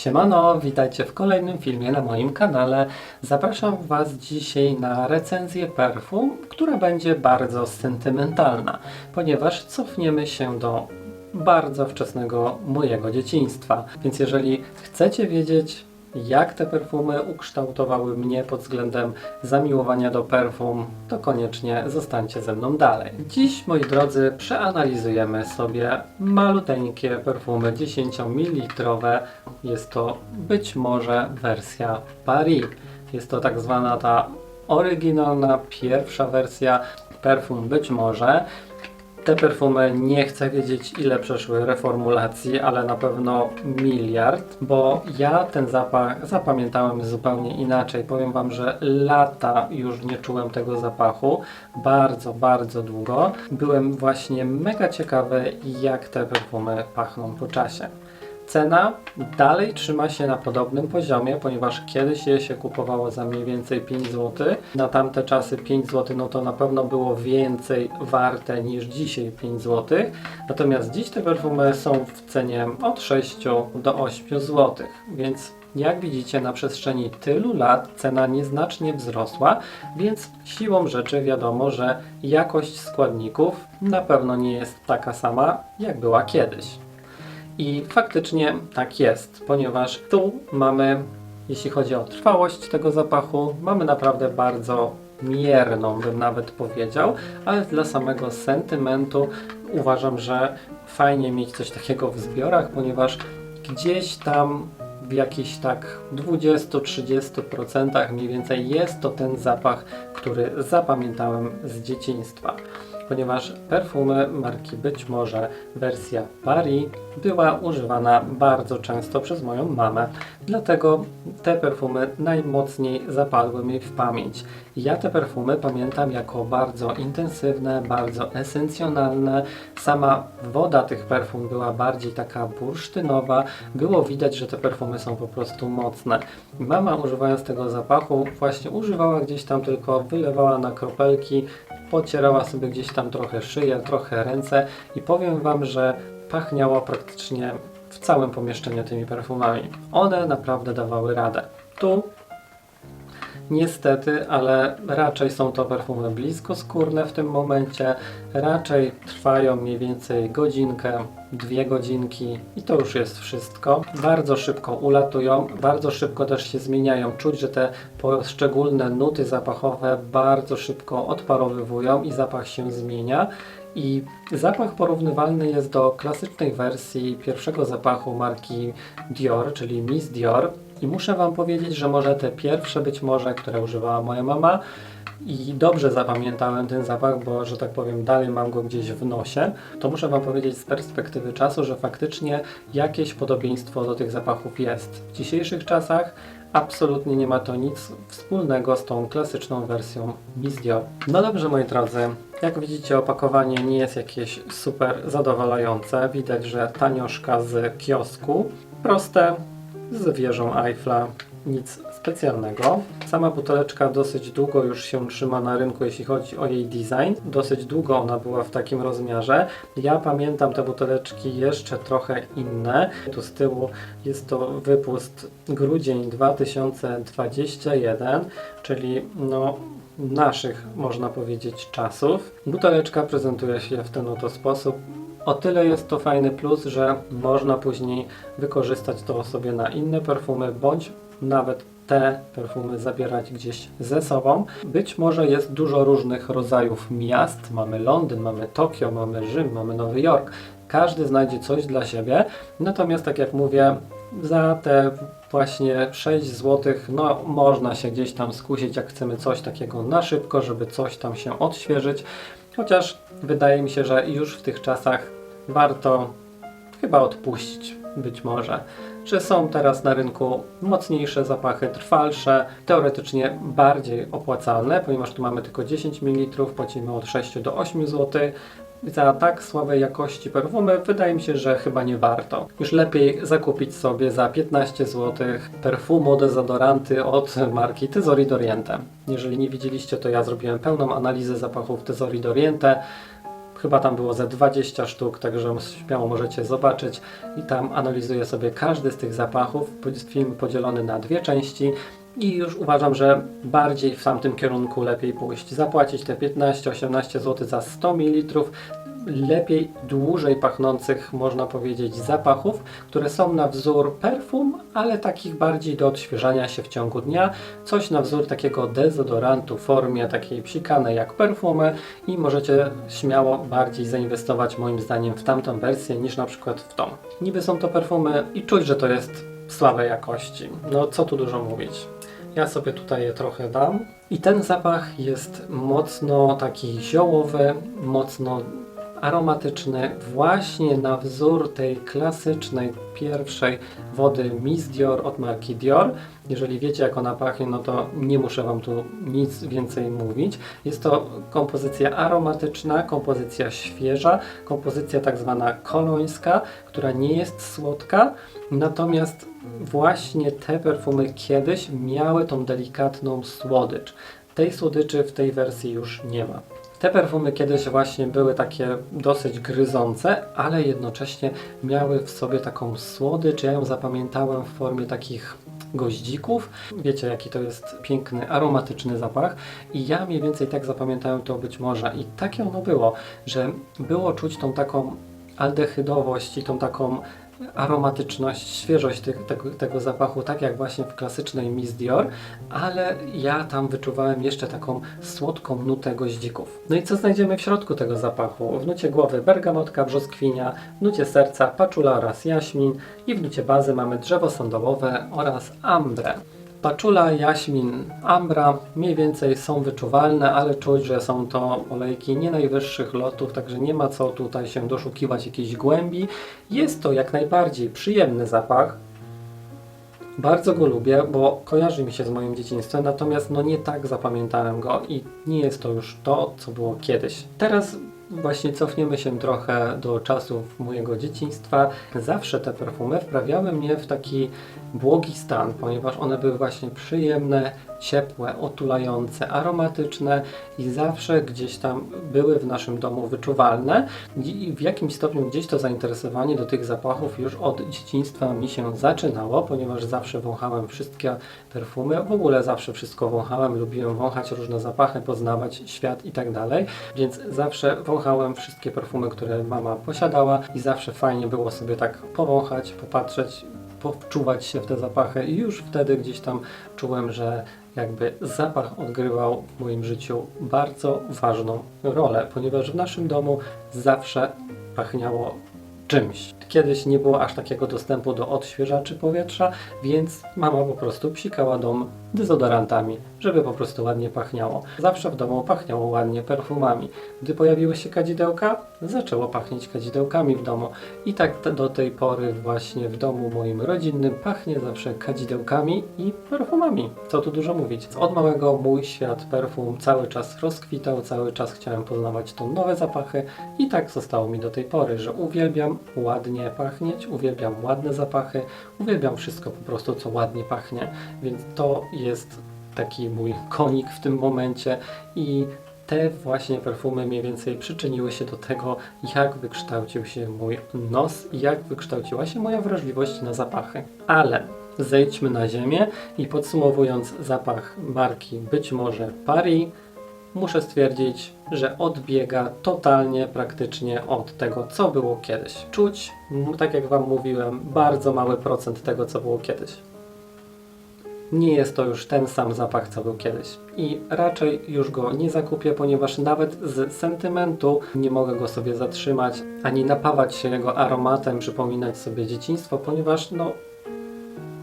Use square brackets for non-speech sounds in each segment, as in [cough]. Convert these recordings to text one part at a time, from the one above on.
Siemano, witajcie w kolejnym filmie na moim kanale. Zapraszam Was dzisiaj na recenzję perfum, która będzie bardzo sentymentalna, ponieważ cofniemy się do bardzo wczesnego mojego dzieciństwa. Więc jeżeli chcecie wiedzieć, jak te perfumy ukształtowały mnie pod względem zamiłowania do perfum, to koniecznie zostańcie ze mną dalej. Dziś, moi drodzy, przeanalizujemy sobie maluteńkie perfumy 10 ml. Jest to być może wersja Paris. Jest to tak zwana ta oryginalna pierwsza wersja perfum być może. Te perfumy nie chcę wiedzieć ile przeszły reformulacji, ale na pewno miliard, bo ja ten zapach zapamiętałem zupełnie inaczej. Powiem Wam, że lata już nie czułem tego zapachu, bardzo, bardzo długo. Byłem właśnie mega ciekawy jak te perfumy pachną po czasie. Cena dalej trzyma się na podobnym poziomie, ponieważ kiedyś je się kupowało za mniej więcej 5 zł. Na tamte czasy 5 zł no to na pewno było więcej warte niż dzisiaj 5 zł. Natomiast dziś te perfumy są w cenie od 6 do 8 zł, więc jak widzicie na przestrzeni tylu lat cena nieznacznie wzrosła, więc siłą rzeczy wiadomo, że jakość składników na pewno nie jest taka sama jak była kiedyś. I faktycznie tak jest, ponieważ tu mamy, jeśli chodzi o trwałość tego zapachu, mamy naprawdę bardzo mierną, bym nawet powiedział, ale dla samego sentymentu uważam, że fajnie mieć coś takiego w zbiorach, ponieważ gdzieś tam w jakichś tak 20-30% mniej więcej jest to ten zapach, który zapamiętałem z dzieciństwa ponieważ perfumy marki być może wersja Paris była używana bardzo często przez moją mamę. Dlatego te perfumy najmocniej zapadły mi w pamięć. Ja te perfumy pamiętam jako bardzo intensywne, bardzo esencjonalne. Sama woda tych perfum była bardziej taka bursztynowa. Było widać, że te perfumy są po prostu mocne. Mama używając tego zapachu właśnie używała gdzieś tam tylko, wylewała na kropelki, pocierała sobie gdzieś tam trochę szyję, trochę ręce i powiem Wam, że pachniało praktycznie w całym pomieszczeniu tymi perfumami. One naprawdę dawały radę. Tu Niestety, ale raczej są to perfumy bliskoskórne w tym momencie. Raczej trwają mniej więcej godzinkę, dwie godzinki i to już jest wszystko. Bardzo szybko ulatują, bardzo szybko też się zmieniają. Czuć, że te poszczególne nuty zapachowe bardzo szybko odparowywują i zapach się zmienia. I zapach porównywalny jest do klasycznej wersji pierwszego zapachu marki Dior, czyli Miss Dior. I muszę Wam powiedzieć, że może te pierwsze być może, które używała moja mama i dobrze zapamiętałem ten zapach, bo że tak powiem dalej mam go gdzieś w nosie, to muszę Wam powiedzieć z perspektywy czasu, że faktycznie jakieś podobieństwo do tych zapachów jest. W dzisiejszych czasach absolutnie nie ma to nic wspólnego z tą klasyczną wersją Miss Dior. No dobrze moi drodzy, jak widzicie opakowanie nie jest jakieś super zadowalające. Widać, że tanioszka z kiosku. Proste, z wieżą Eiffla. Nic specjalnego. Sama buteleczka dosyć długo już się trzyma na rynku, jeśli chodzi o jej design. Dosyć długo ona była w takim rozmiarze. Ja pamiętam te buteleczki jeszcze trochę inne. Tu z tyłu jest to wypust grudzień 2021, czyli no naszych, można powiedzieć, czasów. Buteleczka prezentuje się w ten oto sposób. O tyle jest to fajny plus, że można później wykorzystać to sobie na inne perfumy, bądź nawet te perfumy zabierać gdzieś ze sobą. Być może jest dużo różnych rodzajów miast. Mamy Londyn, mamy Tokio, mamy Rzym, mamy Nowy Jork. Każdy znajdzie coś dla siebie. Natomiast tak jak mówię, za te właśnie 6 zł, no można się gdzieś tam skusić, jak chcemy coś takiego na szybko, żeby coś tam się odświeżyć. Chociaż wydaje mi się, że już w tych czasach warto chyba odpuścić, być może. Że są teraz na rynku mocniejsze zapachy, trwalsze, teoretycznie bardziej opłacalne, ponieważ tu mamy tylko 10 ml, płacimy od 6 do 8 zł. Za tak słabej jakości perfumy wydaje mi się, że chyba nie warto. Już lepiej zakupić sobie za 15 zł perfumo dezodoranty od marki Tesori d'Oriente. Jeżeli nie widzieliście, to ja zrobiłem pełną analizę zapachów Tesori d'Oriente. Chyba tam było ze 20 sztuk, także śmiało możecie zobaczyć i tam analizuję sobie każdy z tych zapachów. Film podzielony na dwie części. I już uważam, że bardziej w tamtym kierunku lepiej pójść. Zapłacić te 15-18 zł za 100 ml lepiej, dłużej pachnących, można powiedzieć, zapachów, które są na wzór perfum, ale takich bardziej do odświeżania się w ciągu dnia. Coś na wzór takiego dezodorantu w formie takiej psikanej jak perfumy i możecie śmiało bardziej zainwestować moim zdaniem w tamtą wersję niż na przykład w tą. Niby są to perfumy i czuć, że to jest słabej jakości. No co tu dużo mówić. Ja sobie tutaj je trochę dam. I ten zapach jest mocno taki ziołowy, mocno aromatyczny, właśnie na wzór tej klasycznej pierwszej wody Miss Dior od marki Dior. Jeżeli wiecie jak ona pachnie, no to nie muszę Wam tu nic więcej mówić. Jest to kompozycja aromatyczna, kompozycja świeża, kompozycja tak zwana kolońska, która nie jest słodka, natomiast właśnie te perfumy kiedyś miały tą delikatną słodycz. Tej słodyczy w tej wersji już nie ma. Te perfumy kiedyś właśnie były takie dosyć gryzące, ale jednocześnie miały w sobie taką słodycz. Ja ją zapamiętałem w formie takich goździków. Wiecie, jaki to jest piękny, aromatyczny zapach. I ja mniej więcej tak zapamiętałem to być może. I takie ono było, że było czuć tą taką aldehydowość i tą taką aromatyczność, świeżość tego zapachu, tak jak właśnie w klasycznej Miss Dior, ale ja tam wyczuwałem jeszcze taką słodką nutę goździków. No i co znajdziemy w środku tego zapachu? W nucie głowy bergamotka, brzoskwinia, w nucie serca paczula oraz jaśmin i w nucie bazy mamy drzewo sandałowe oraz ambrę. Paczula, jaśmin, ambra mniej więcej są wyczuwalne, ale czuć, że są to olejki nie najwyższych lotów, także nie ma co tutaj się doszukiwać jakiejś głębi. Jest to jak najbardziej przyjemny zapach. Bardzo go lubię, bo kojarzy mi się z moim dzieciństwem, natomiast no nie tak zapamiętałem go i nie jest to już to, co było kiedyś. Teraz właśnie cofniemy się trochę do czasów mojego dzieciństwa. Zawsze te perfumy wprawiały mnie w taki błogi stan, ponieważ one były właśnie przyjemne, ciepłe, otulające, aromatyczne i zawsze gdzieś tam były w naszym domu wyczuwalne. I w jakimś stopniu gdzieś to zainteresowanie do tych zapachów już od dzieciństwa mi się zaczynało, ponieważ zawsze wąchałem wszystkie perfumy, w ogóle zawsze wszystko wąchałem, lubiłem wąchać różne zapachy, poznawać świat i tak dalej, więc zawsze wąchałem wszystkie perfumy, które mama posiadała i zawsze fajnie było sobie tak powąchać, popatrzeć, poczuwać się w te zapachy i już wtedy gdzieś tam czułem, że jakby zapach odgrywał w moim życiu bardzo ważną rolę, ponieważ w naszym domu zawsze pachniało czymś. Kiedyś nie było aż takiego dostępu do odświeżaczy powietrza, więc mama po prostu psikała dom dezodorantami, żeby po prostu ładnie pachniało. Zawsze w domu pachniało ładnie perfumami. Gdy pojawiły się kadzidełka, zaczęło pachnieć kadzidełkami w domu. I tak do tej pory właśnie w domu moim rodzinnym pachnie zawsze kadzidełkami i perfumami. Co tu dużo mówić. Od małego mój świat perfum cały czas rozkwitał, cały czas chciałem poznawać to nowe zapachy i tak zostało mi do tej pory, że uwielbiam ładnie pachnieć, uwielbiam ładne zapachy, uwielbiam wszystko po prostu, co ładnie pachnie. Więc to jest taki mój [laughs] konik w tym momencie i te właśnie perfumy mniej więcej przyczyniły się do tego, jak wykształcił się mój nos i jak wykształciła się moja wrażliwość na zapachy. Ale zejdźmy na ziemię i podsumowując zapach marki być może Paris, muszę stwierdzić, że odbiega totalnie praktycznie od tego, co było kiedyś. Czuć, tak jak Wam mówiłem, bardzo mały procent tego, co było kiedyś nie jest to już ten sam zapach, co był kiedyś. I raczej już go nie zakupię, ponieważ nawet z sentymentu nie mogę go sobie zatrzymać, ani napawać się jego aromatem, przypominać sobie dzieciństwo, ponieważ no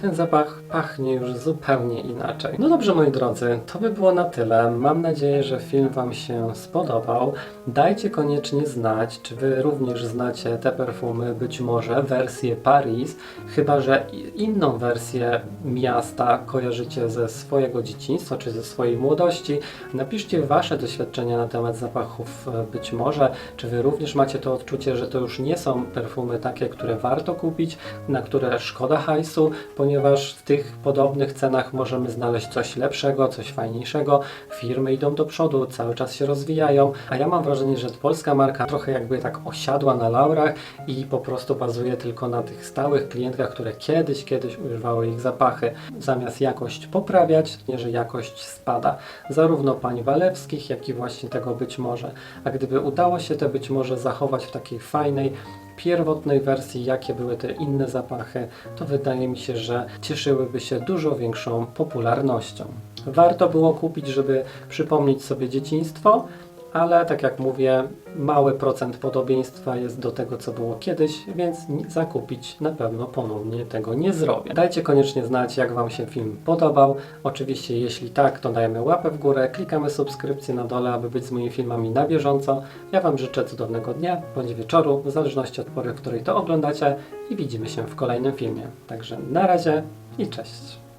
ten zapach pachnie już zupełnie inaczej. No dobrze moi drodzy, to by było na tyle. Mam nadzieję, że film Wam się spodobał. Dajcie koniecznie znać, czy Wy również znacie te perfumy, być może wersję Paris, chyba że inną wersję miasta kojarzycie ze swojego dzieciństwa, czy ze swojej młodości. Napiszcie Wasze doświadczenia na temat zapachów, e, być może, czy Wy również macie to odczucie, że to już nie są perfumy takie, które warto kupić, na które szkoda hajsu, ponieważ ponieważ w tych podobnych cenach możemy znaleźć coś lepszego, coś fajniejszego. Firmy idą do przodu, cały czas się rozwijają, a ja mam wrażenie, że polska marka trochę jakby tak osiadła na laurach i po prostu bazuje tylko na tych stałych klientkach, które kiedyś, kiedyś używały ich zapachy. Zamiast jakość poprawiać, nie, że jakość spada. Zarówno pań Walewskich, jak i właśnie tego być może. A gdyby udało się te być może zachować w takiej fajnej, pierwotnej wersji, jakie były te inne zapachy, to wydaje mi się, że cieszyłyby się dużo większą popularnością. Warto było kupić, żeby przypomnieć sobie dzieciństwo, ale tak jak mówię, mały procent podobieństwa jest do tego, co było kiedyś, więc zakupić na pewno ponownie tego nie zrobię. Dajcie koniecznie znać, jak Wam się film podobał. Oczywiście, jeśli tak, to dajemy łapę w górę, klikamy subskrypcję na dole, aby być z moimi filmami na bieżąco. Ja Wam życzę cudownego dnia bądź wieczoru, w zależności od pory, w której to oglądacie i widzimy się w kolejnym filmie. Także na razie i cześć.